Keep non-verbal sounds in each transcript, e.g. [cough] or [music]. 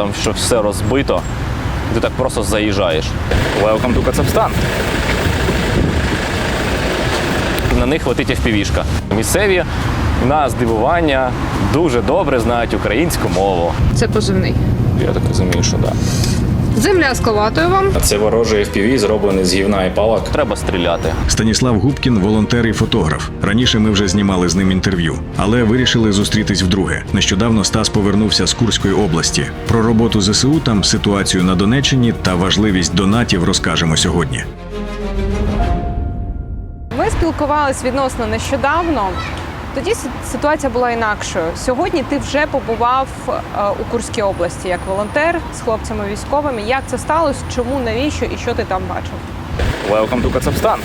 там що все розбито. Ти так просто заїжджаєш. Welcome to Кацапстан. На них летить FPV-шка. Місцеві на здивування дуже добре знають українську мову. Це позивний. Я так розумію, що так. Земля з коватою вам. Це ворожий FPV, зроблений з гівна і палок. Треба стріляти. Станіслав Губкін волонтер і фотограф. Раніше ми вже знімали з ним інтерв'ю, але вирішили зустрітись вдруге. Нещодавно Стас повернувся з Курської області. Про роботу ЗСУ там, ситуацію на Донеччині та важливість донатів розкажемо сьогодні. Ми спілкувались відносно нещодавно. Тоді ситуація була інакшою. Сьогодні ти вже побував е, у Курській області як волонтер з хлопцями військовими. Як це сталося? Чому, навіщо і що ти там бачив? Welcome to Кацапстан.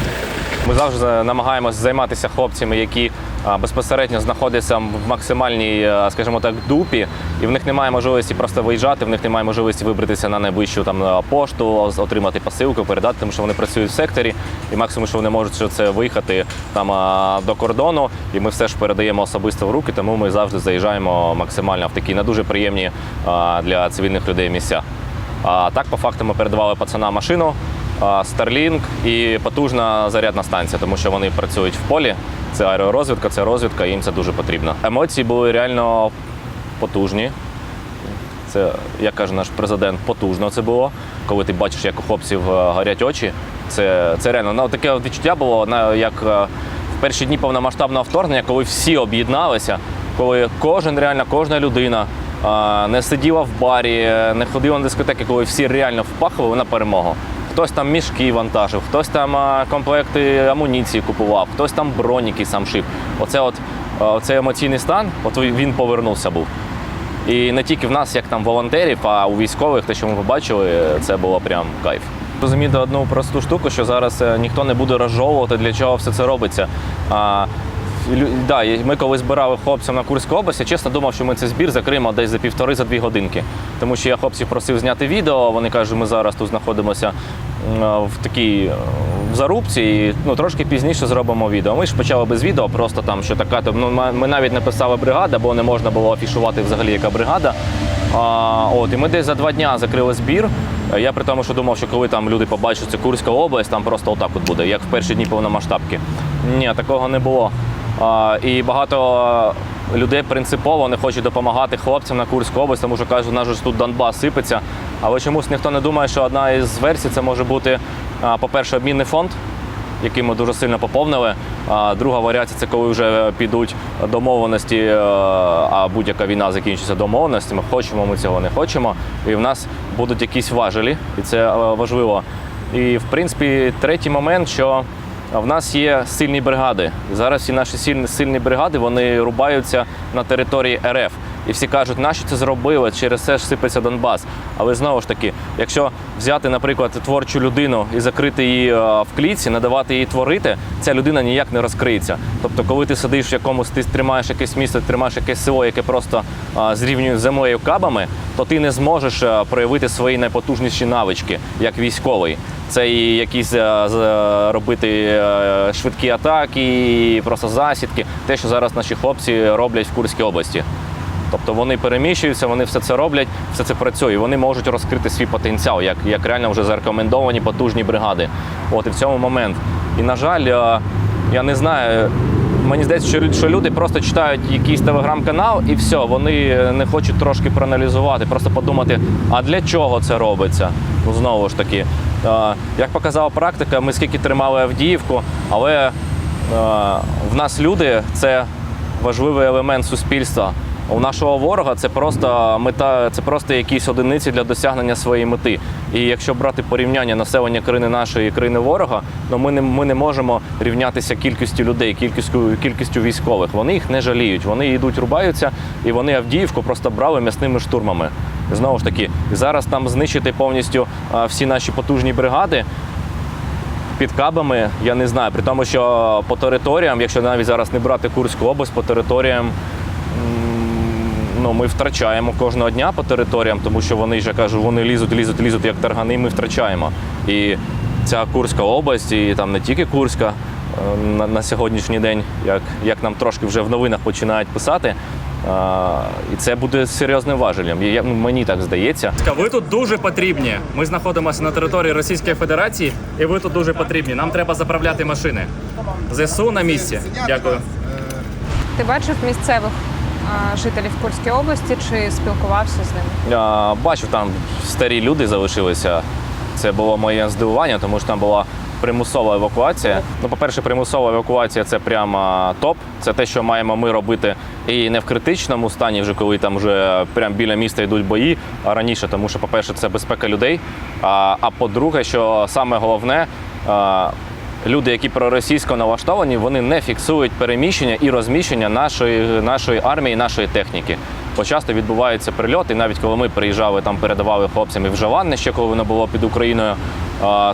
Ми завжди намагаємося займатися хлопцями, які безпосередньо знаходяться в максимальній, скажімо так, дупі, і в них немає можливості просто виїжджати, в них немає можливості вибратися на найближчу там пошту, отримати посилку, передати, тому що вони працюють в секторі, і максимум, що вони можуть, що це виїхати там до кордону, і ми все ж передаємо особисто в руки, тому ми завжди заїжджаємо максимально в такі не дуже приємні для цивільних людей місця. А так, по факту, ми передавали пацанам машину, Starlink і потужна зарядна станція, тому що вони працюють в полі. Це аеророзвідка, це розвідка, їм це дуже потрібно. Емоції були реально потужні. Це, як каже наш президент, потужно це було. Коли ти бачиш, як у хлопців е, горять очі. Це, це реально ну, таке відчуття було, як е, в перші дні повномасштабного вторгнення, коли всі об'єдналися, коли кожен реально, кожна людина е, не сиділа в барі, не ходила на дискотеки, коли всі реально впахували на перемогу. Хтось там мішки вантажив, хтось там комплекти амуніції купував, хтось там броніки сам шив. Оце от е, цей емоційний стан, от він повернувся був. І не тільки в нас, як там волонтерів, а у військових, те, що ми побачили, це було прям кайф. Розуміти одну просту штуку, що зараз е, ніхто не буде розжовувати, для чого все це робиться. Да, ми коли збирали хлопцям на Курську область, я чесно думав, що ми цей збір закриємо десь за півтори за дві годинки. Тому що я хлопців просив зняти відео. Вони кажуть, ми зараз тут знаходимося в такій е, в зарубці, і ну трошки пізніше зробимо відео. Ми ж почали без відео, просто там що така. Ну ми навіть не писали бригада, бо не можна було афішувати взагалі, яка бригада. А, от, і ми десь за два дня закрили збір. Я при тому, що думав, що коли там люди побачать це Курська область, там просто отак от буде, як в перші дні повномасштабки. Ні, такого не було. І багато людей принципово не хочуть допомагати хлопцям на Курську область, тому що кажуть, ж тут Донбас сипеться. Але чомусь ніхто не думає, що одна із версій це може бути, по-перше, обмінний фонд який ми дуже сильно поповнили. А друга варіація це коли вже підуть домовленості, е, а будь-яка війна закінчиться домовленостями. Хочемо ми цього не хочемо. І в нас будуть якісь важелі, і це е, важливо. І в принципі, третій момент, що в нас є сильні бригади. Зараз і наші сильні, бригади вони рубаються на території РФ. І всі кажуть, нащо це зробили, через це ж сипеться Донбас. Але знову ж таки, якщо взяти, наприклад, творчу людину і закрити її е, в клітці, не давати їй творити, ця людина ніяк не розкриється. Тобто, коли ти сидиш в якомусь, ти тримаєш якесь місто, тримаєш якесь село, яке просто е, зрівнює з землею кабами, то ти не зможеш е, проявити свої найпотужніші навички як військовий. Це і якісь робити швидкі атаки, і просто засідки, те, що зараз наші хлопці роблять в Курській області. Тобто вони переміщуються, вони все це роблять, все це працює. Вони можуть розкрити свій потенціал, як, як реально вже зарекомендовані потужні бригади. От і в цьому момент. І на жаль, е, я не знаю. Мені здається, що, люди просто читають якийсь телеграм-канал і все, вони не хочуть трошки проаналізувати, просто подумати, а для чого це робиться? Ну знову ж таки, е, як показала практика, ми скільки тримали Авдіївку, але е, в нас люди це важливий елемент суспільства. У нашого ворога це просто мета, це просто якісь одиниці для досягнення своєї мети. І якщо брати порівняння населення країни нашої і країни ворога, ну ми не ми не можемо рівнятися кількістю людей, кількістю кількістю військових. Вони їх не жаліють. Вони йдуть, рубаються, і вони Авдіївку просто брали м'ясними штурмами. Знову ж таки, зараз там знищити повністю всі наші потужні бригади під кабами, я не знаю. При тому, що по територіям, якщо навіть зараз не брати Курську область, по територіям ну, ми втрачаємо кожного дня по територіям, тому що вони ж я кажу, вони лізуть, лізуть, лізуть як таргани, і ми втрачаємо. І ця Курська область, і там не тільки Курська е, на, на сьогоднішній день, як, як нам трошки вже в новинах починають писати. А, І це буде серйозним важелем. Я- ну, Мені так здається. Ви тут дуже потрібні. Ми знаходимося на території Російської Федерації, і ви тут дуже потрібні. Нам треба заправляти машини. ЗСУ на місці. Дякую. Ти бачив місцевих жителів Курської області чи спілкувався з ними? Я бачив, там старі люди залишилися. Це було моє здивування, тому що там була примусова евакуація. Ну, по-перше, примусова евакуація це прямо топ. Це те, що маємо ми робити і не в критичному стані, вже коли там вже прямо біля міста йдуть бої, а раніше, тому що, по-перше, це безпека людей. А, а по-друге, що саме головне. Люди, які проросійсько налаштовані, вони не фіксують переміщення і розміщення нашої, нашої армії, нашої техніки. Бо часто відбуваються прильоти. Навіть коли ми приїжджали, там передавали хлопцям і в Жаванне, ще коли воно було під Україною,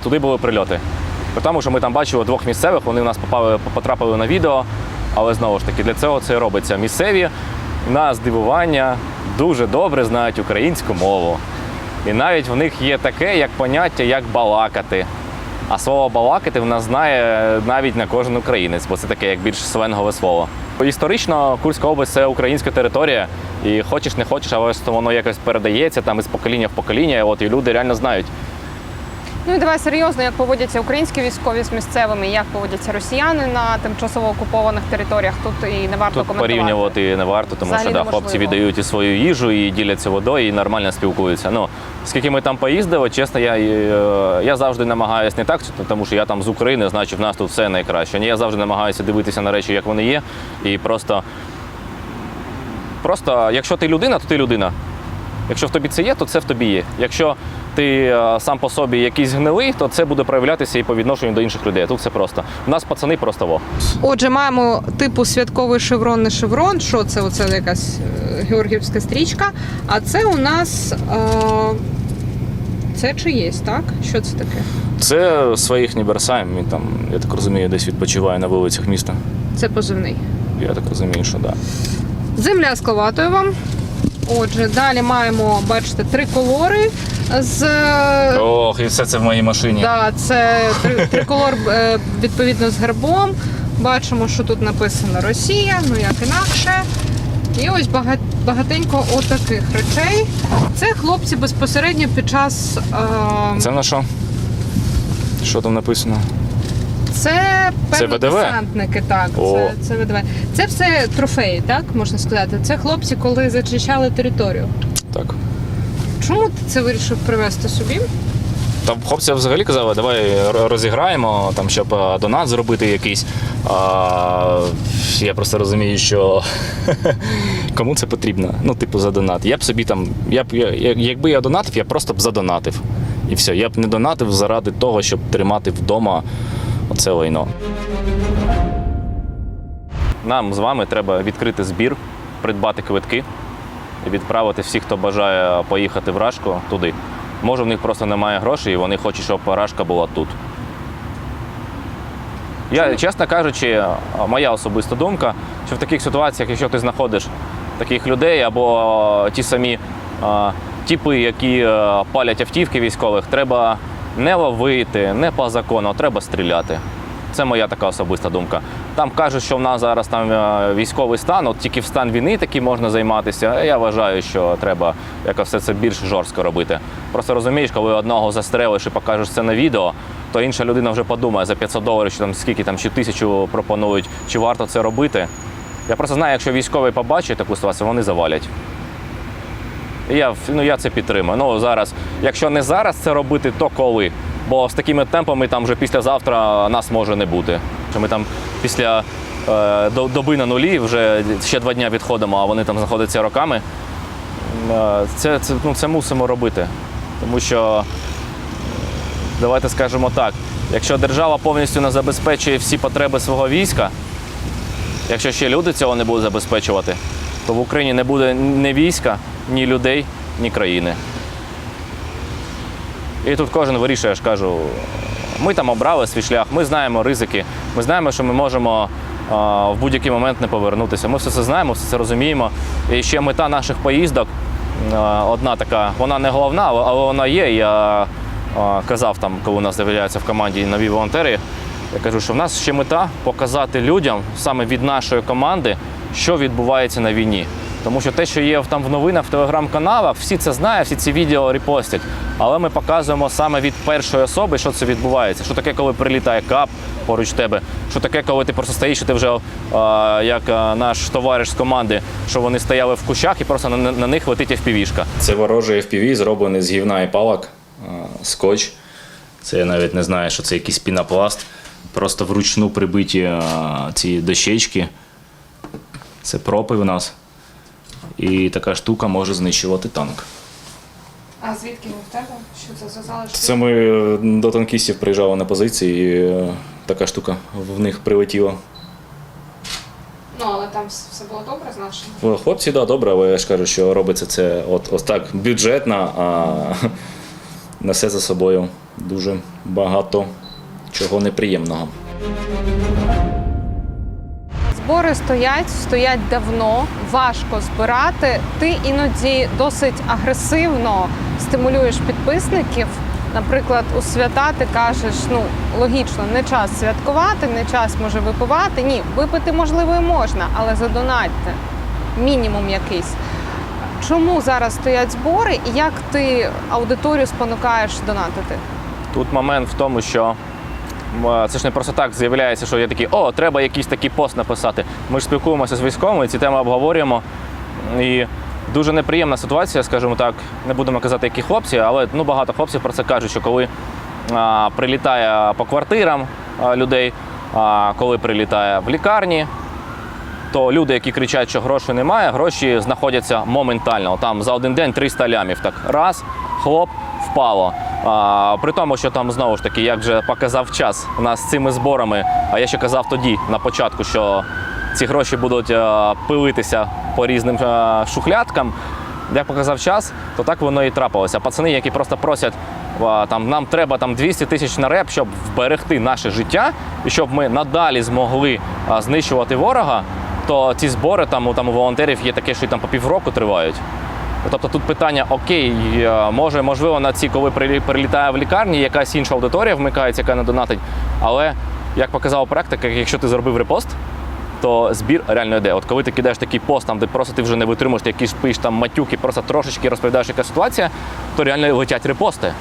туди були прильоти. При тому, що ми там бачили двох місцевих, вони в нас попали, потрапили на відео. Але знову ж таки, для цього це робиться. Місцеві на здивування дуже добре знають українську мову. І навіть в них є таке, як поняття, як балакати. А слово балакати в нас знає навіть не кожен українець, бо це таке як більш сленгове слово. Історично Курська область це українська територія, і хочеш не хочеш, але воно якось передається там із покоління в покоління. От і люди реально знають. Ну і давай серйозно, як поводяться українські військові з місцевими, як поводяться росіяни на тимчасово окупованих територіях. Тут і не варто Тут коментувати. порівнювати не варто, тому Взагалі що да, хлопці віддають і свою їжу, і діляться водою, і нормально спілкуються. Ну скільки ми там поїздили, чесно, я, е, я завжди намагаюся не так, тому що я там з України, значить в нас тут все найкраще. Ні, я завжди намагаюся дивитися на речі, як вони є, і просто, просто якщо ти людина, то ти людина. Якщо в тобі це є, то це в тобі є. Якщо ти е, сам по собі якийсь гнилий, то це буде проявлятися і по відношенню до інших людей. Тут все просто. У нас пацани просто во. Отже, маємо типу святковий шеврон, не шеврон. Що це? Оце якась е, георгіївська стрічка. А це у нас. Е... Це чиєсь, так? Що це таке? Це своїх не бросаємо. Він там, я так розумію, десь відпочиває на вулицях міста. Це позивний. Я так розумію, що так. Да. Земля з коватою Отже, далі маємо, бачите, три колори з Ох, і все це в моїй машині. Да, це три- триколор е, відповідно з гербом. Бачимо, що тут написано Росія, ну як інакше. І ось бага- багатенько отаких речей. Це хлопці безпосередньо під час. Е, Це на що? Що там написано? це певно ВДВ? десантники, так. О. Це, це ВДВ. Це все трофеї, так можна сказати. Це хлопці, коли зачищали територію. Так. Чому ти це вирішив привезти собі? Там хлопці взагалі казали, давай розіграємо, там, щоб е, донат зробити якийсь. А, я просто розумію, що [laughs] кому це потрібно. Ну, типу, за донат. Я б собі там, я б, якби я донатив, я просто б задонатив. І все. Я б не донатив заради того, щоб тримати вдома оце лайно. Нам з вами треба відкрити збір, придбати квитки відправити всіх, хто бажає поїхати в Рашку, туди. Може, в них просто немає грошей, і вони хочуть, щоб Рашка була тут. Я, чесно кажучи, моя особиста думка, що в таких ситуаціях, якщо ти знаходиш таких людей або ті самі а, типи, які е, палять автівки військових, треба не ловити, не по закону, а треба стріляти. Це моя така особиста думка. Там кажуть, що в нас зараз там е, військовий стан, от тільки в стан війни такий можна займатися. Я вважаю, що треба якось все це більш жорстко робити. Просто розумієш, коли одного застрелиш і покажеш це на відео, то інша людина вже подумає за 500 доларів, чи там скільки там, чи тисячу пропонують, чи варто це робити. Я просто знаю, якщо військовий побачить таку ситуацію, вони завалять. Я, ну, я це підтримую. Ну зараз, якщо не зараз це робити, то коли? Бо з такими темпами там вже післязавтра нас може не бути. Що ми там після е, до- доби на нулі вже ще два дні відходимо, а вони там знаходяться роками. Е, Це, це, ну, це мусимо робити. Тому що, давайте скажемо так, якщо держава повністю не забезпечує всі потреби свого війська, якщо ще люди цього не будуть забезпечувати, то в Україні не буде ні війська, ні людей, ні країни. І тут кожен вирішує, я ж кажу, ми там обрали свій шлях, ми знаємо ризики, ми знаємо, що ми можемо в будь-який момент не повернутися. Ми все це знаємо, все це розуміємо. І ще мета наших поїздок одна така, вона не головна, але вона є. Я казав там, коли у нас з'являються в команді нові волонтери. Я кажу, що в нас ще мета показати людям саме від нашої команди, що відбувається на війні. Тому що те, що є там в новинах, в телеграм-каналах, всі це знають, всі ці відео репостять. Але ми показуємо саме від першої особи, що це відбувається. Що таке, коли прилітає кап поруч тебе, що таке, коли ти просто стоїш, і ти вже а, як наш товариш з команди, що вони стояли в кущах і просто на, на них летить FPV-шка. Це ворожий FPV, зроблений з гівна і палок, скотч. Це я навіть не знаю, що це якийсь пінопласт. Просто вручну прибиті ці дощечки. Це пропи у нас. І така штука може знищувати танк. А звідки ви в тебе? Що це за залишки? Це ми е, до танкістів приїжджали на позиції, і е, така штука в них прилетіла. Ну, але там все було добре з нашим. Хлопці, да, добре, але я ж кажу, що робиться це от, ось так бюджетно, а [laughs] несе за собою дуже багато чого неприємного. Збори стоять, стоять давно, важко збирати. Ти іноді досить агресивно стимулюєш підписників. Наприклад, у свята ти кажеш, ну логічно, не час святкувати, не час може випивати. Ні, випити можливо і можна, але задонатьте. Мінімум якийсь. Чому зараз стоять збори і як ти аудиторію спонукаєш донатити? Тут момент в тому, що це ж не просто так з'являється, що я такий, о, треба якийсь такий пост написати. Ми ж спілкуємося з військовими, ці теми обговорюємо. І дуже неприємна ситуація, скажімо так, не будемо казати, які хлопці, але ну, багато хлопців про це кажуть, що коли а, прилітає по квартирам а, людей, а, коли прилітає в лікарні, то люди, які кричать, що грошей немає, гроші знаходяться моментально. Там за один день 300 лямів. Так раз, хлоп, впало. А, при тому, що там знову ж таки, як вже показав час, у нас цими зборами, а я ще казав тоді на початку, що ці гроші будуть е, пилитися по різним е, шухлядкам. Як показав час, то так воно і трапилося. Пацани, які просто просять, а, там нам треба там 200 тисяч на реп, щоб вберегти наше життя і щоб ми надалі змогли а, знищувати ворога, то ці збори там у там у волонтерів є таке, що там по півроку тривають. Тобто тут питання: окей, е, може, можливо, на ці, коли прилітає в лікарні, якась інша аудиторія вмикається, яка не донатить. Але як показала практика, якщо ти зробив репост, то збір реально йде. От коли ти кидаєш такий пост, там, де просто ти вже не витримуєш, якісь пиш там матюки, просто трошечки розповідаєш, яка ситуація, то реально летять репости.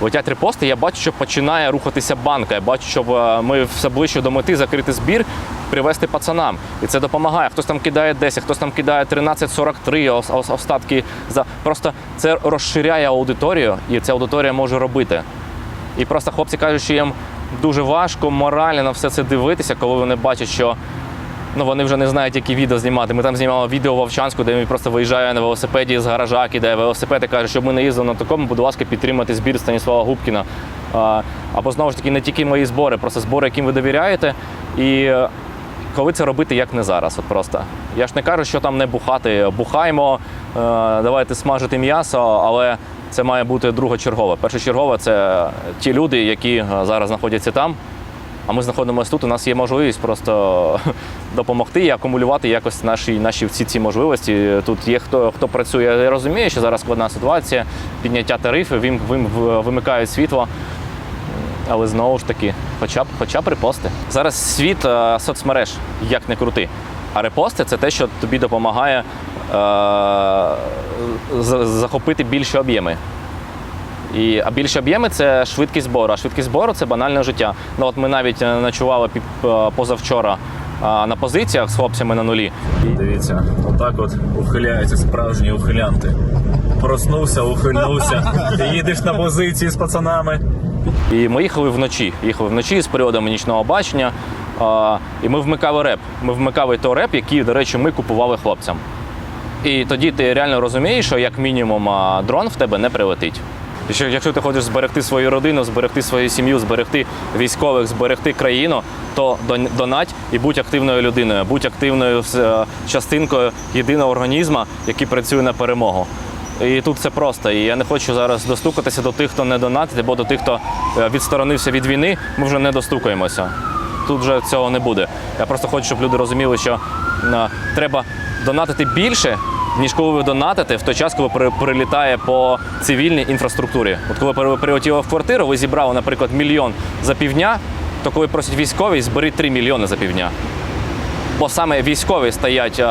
Летять репости, я бачу, що починає рухатися банка. Я бачу, що е, ми все ближче до мети закрити збір, привезти пацанам. І це допомагає. Хтось там кидає 10, хтось там кидає 13,43, ос- ос- остатки просто це розширяє аудиторію, і ця аудиторія може робити. І просто хлопці кажуть, що їм дуже важко морально на все це дивитися, коли вони бачать, що ну, вони вже не знають, які відео знімати. Ми там знімали відео в Вовчанську, де він просто виїжджає на велосипеді з гаража, кидає велосипед і каже, щоб ми не їздили на такому, будь ласка, підтримати збір Станіслава Губкіна. Або знову ж таки, не тільки мої збори, просто збори, яким ви довіряєте. І е, коли це робити, як не зараз. От просто. Я ж не кажу, що там не бухати. Бухаймо, е, давайте смажити м'ясо, але це має бути другочергове. Першочергове це ті люди, які е, зараз знаходяться там. А ми знаходимося тут. У нас є можливість просто [laughs] допомогти і акумулювати якось наші, наші всі ці можливості. Тут є хто хто працює. Я розумію, що зараз складна ситуація, підняття тарифів, вим, вим, вимикають світло. Але знову ж таки, хоча б хоча б репости. Зараз світ е, соцмереж, як не крути. А репости це те, що тобі допомагає е, захопити більші об'єми. І, а більші об'єми це швидкість збору. А швидкість збору це банальне життя. Ну от ми навіть е, ночували під- е, позавчора на позиціях з хлопцями на нулі. Дивіться, отак от ухиляються справжні ухилянти. Проснувся, ухильнувся. Їдеш на позиції з пацанами. І ми їхали вночі. Їхали вночі з періодами нічного бачення. А, і ми вмикали реп. Ми вмикали той реп, який, до речі, ми купували хлопцям. І тоді ти реально розумієш, що як мінімум дрон в тебе не прилетить. Що, якщо ти хочеш зберегти свою родину, зберегти свою сім'ю, зберегти військових, зберегти країну, то донать і будь активною людиною, будь активною е, частинкою єдиного організму, який працює на перемогу. І тут це просто. І я не хочу зараз достукатися до тих, хто не донатить, або до тих, хто е, відсторонився від війни. Ми вже не достукаємося. Тут вже цього не буде. Я просто хочу, щоб люди розуміли, що е, треба донатити більше, ніж коли ви донатите в той час, коли прилітає по цивільній інфраструктурі. От коли ви прилетіли в квартиру, ви зібрали, наприклад, мільйон за півдня, то коли просять військові, зберіть 3 мільйони за півдня. Бо саме військові стоять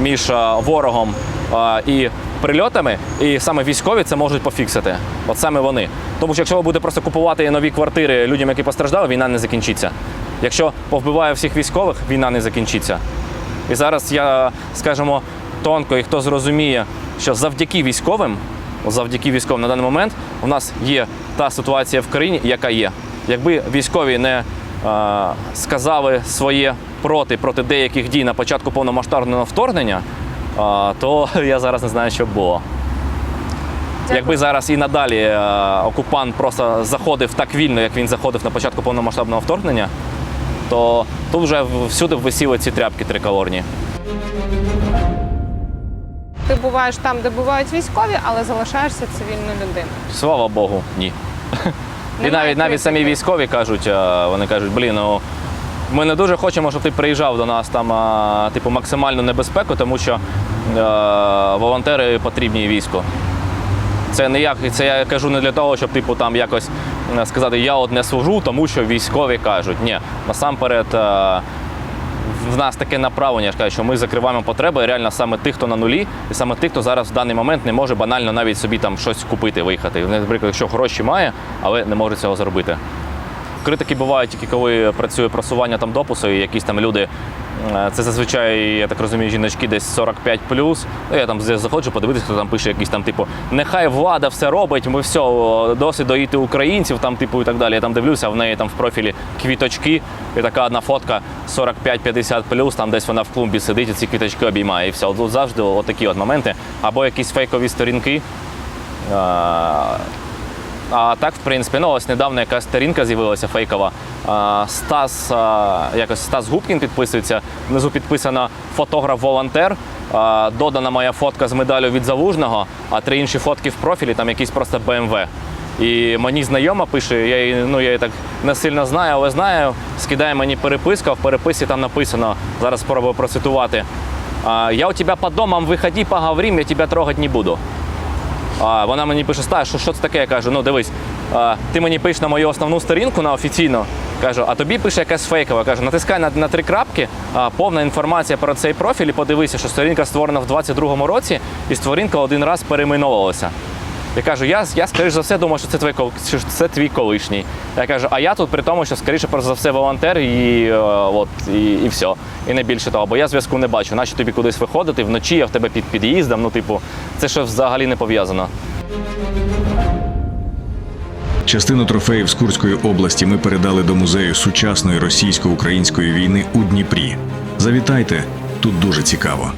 між е, ворогом е, і прильотами, і саме військові це можуть пофіксити. От саме вони. Тому що якщо ви будете просто купувати нові квартири людям, які постраждали, війна не закінчиться. Якщо повбиває всіх військових, війна не закінчиться. І зараз я, скажімо, тонко, і хто зрозуміє, що завдяки військовим, завдяки військовим на даний момент у нас є та ситуація в країні, яка є. Якби військові не е, сказали своє проти проти деяких дій на початку повномасштабного вторгнення, е, то [laughs] я зараз не знаю, що б було. Якби зараз і надалі е, окупант просто заходив так вільно, як він заходив на початку повномасштабного вторгнення, то тут вже всюди висіли ці тряпки триколорні. Ти буваєш там, де бувають військові, але залишаєшся цивільною людиною. Слава Богу, ні. І навіть навіть самі військові кажуть, е, вони кажуть, блін, ну ми не дуже хочемо, щоб ти приїжджав до нас там, е, типу, максимальну небезпеку, тому що е, волонтери потрібні війську. Це не як це я кажу не для того, щоб типу там якось е, сказати, я от не служу, тому що військові кажуть. Ні, насамперед. В нас таке направлення, я кажу, що ми закриваємо потреби реально саме тих, хто на нулі, і саме тих, хто зараз в даний момент не може банально навіть собі там щось купити, виїхати. Наприклад, якщо гроші має, але не може цього зробити. Критики бувають тільки коли працює просування там допусу, і якісь там люди. е, Це зазвичай, я так розумію, жіночки десь 45 Ну, я там заходжу подивитися, хто там пише якісь там, типу, нехай влада все робить, ми все, досить доїти українців, там, типу, і так далі. Я там дивлюся, в неї там в профілі квіточки, і така одна фотка 45-50 плюс, там десь вона в клумбі сидить і ці квіточки обіймає. І все. От завжди отакі от моменти. Або якісь фейкові сторінки. А так, в принципі, ну ось недавно якась сторінка з'явилася фейкова. А, Стас, а, якось Стас Губкін підписується. Внизу підписано фотограф-волонтер. Додана моя фотка з медаллю від залужного, а три інші фотки в профілі, там якийсь просто BMW. І мені знайома пише, я її, ну, я її так не сильно знаю, але знаю. Скидає мені переписка, в переписці там написано, зараз спробую процитувати. Я у тебе по домам виходи, поговорим, я тебе трогать не буду. Вона мені пише, Стас, що, що це таке? Я кажу, ну дивись, ти мені пишеш на мою основну сторінку на офіційну. Кажу, а тобі пише якась фейкова. Кажу, натискай на, на три крапки, а, повна інформація про цей профіль і подивися, що сторінка створена в 22-му році, і сторінка один раз перейменовувалася. Я кажу, я, я скоріш за все думаю, що це твій, що це твій колишній. Я кажу, а я тут при тому, що скоріше за все волонтер і, е, от, і, і все. І не більше того, бо я зв'язку не бачу. Нащо тобі кудись виходити вночі, а в тебе під під'їздом. Ну, типу, це що взагалі не пов'язано. Частину трофеїв з Курської області ми передали до музею сучасної російсько-української війни у Дніпрі. Завітайте, тут дуже цікаво.